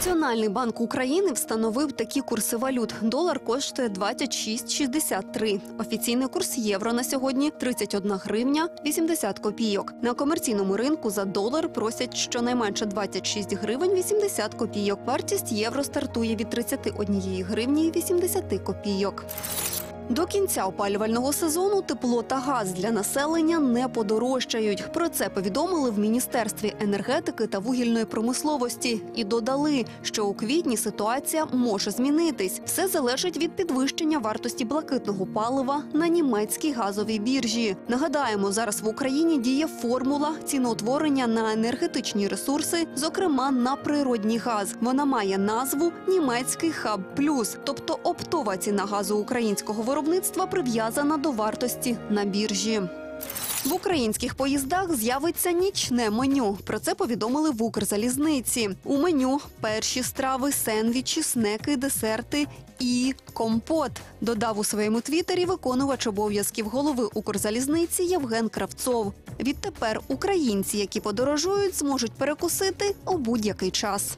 Національний банк України встановив такі курси валют. Долар коштує 26,63. Офіційний курс євро на сьогодні 31 гривня 80 копійок. На комерційному ринку за долар просять щонайменше 26 гривень 80 копійок. Вартість євро стартує від 31 гривні 80 копійок. До кінця опалювального сезону тепло та газ для населення не подорожчають. Про це повідомили в міністерстві енергетики та вугільної промисловості і додали, що у квітні ситуація може змінитись. Все залежить від підвищення вартості блакитного палива на німецькій газовій біржі. Нагадаємо, зараз в Україні діє формула ціноутворення на енергетичні ресурси, зокрема на природній газ. Вона має назву Німецький хаб плюс, тобто оптова ціна газу українського виробництва прив'язана до вартості на біржі. В українських поїздах з'явиться нічне меню. Про це повідомили в Укрзалізниці. У меню перші страви, сендвічі, снеки, десерти і компот. Додав у своєму твіттері виконувач обов'язків голови Укрзалізниці Євген Кравцов. Відтепер українці, які подорожують, зможуть перекусити у будь-який час.